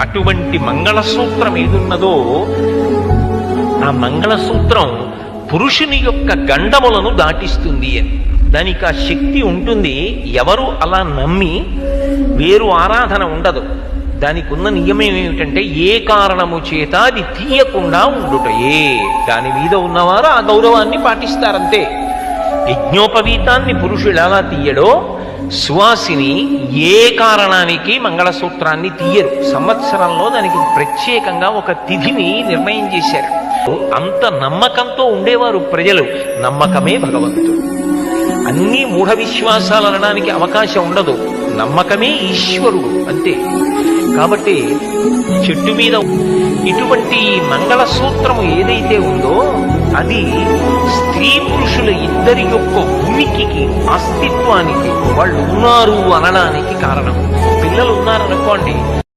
అటువంటి మంగళసూత్రం ఏదున్నదో ఆ మంగళసూత్రం పురుషుని యొక్క గండములను దాటిస్తుంది అని. దానికి ఆ శక్తి ఉంటుంది. ఎవరు అలా నమ్మి వేరు ఆరాధన ఉండదు. దానికి ఉన్న నియమం ఏమిటంటే ఏ కారణము చేత అది తీయకుండా ఉండుటయే. దాని మీద ఉన్నవారు ఆ గౌరవాన్ని పాటిస్తారంతే. యజ్ఞోపవీతాన్ని పురుషుడు ఎలా తీయడో సువాసిని ఏ కారణానికి మంగళసూత్రాన్ని తీయరు? సంవత్సరంలో దానికి ప్రత్యేకంగా ఒక తిథిని నిర్ణయం చేశారు. అంత నమ్మకంతో ఉండేవారు ప్రజలు. నమ్మకమే భగవంతుడు. అన్ని మూఢ విశ్వాసాలు అనడానికి అవకాశం ఉండదు. నమ్మకమే ఈశ్వరుడు అంతే. కాబట్టి చెట్టు మీద ఇటువంటి మంగళసూత్రము ఏదైతే ఉందో అది స్త్రీ పురుషుల ఇద్దరి యొక్క ఉనికికి అస్తిత్వానికి వాళ్ళు ఉన్నారు అనడానికి కారణం. పిల్లలు ఉన్నారనుకోండి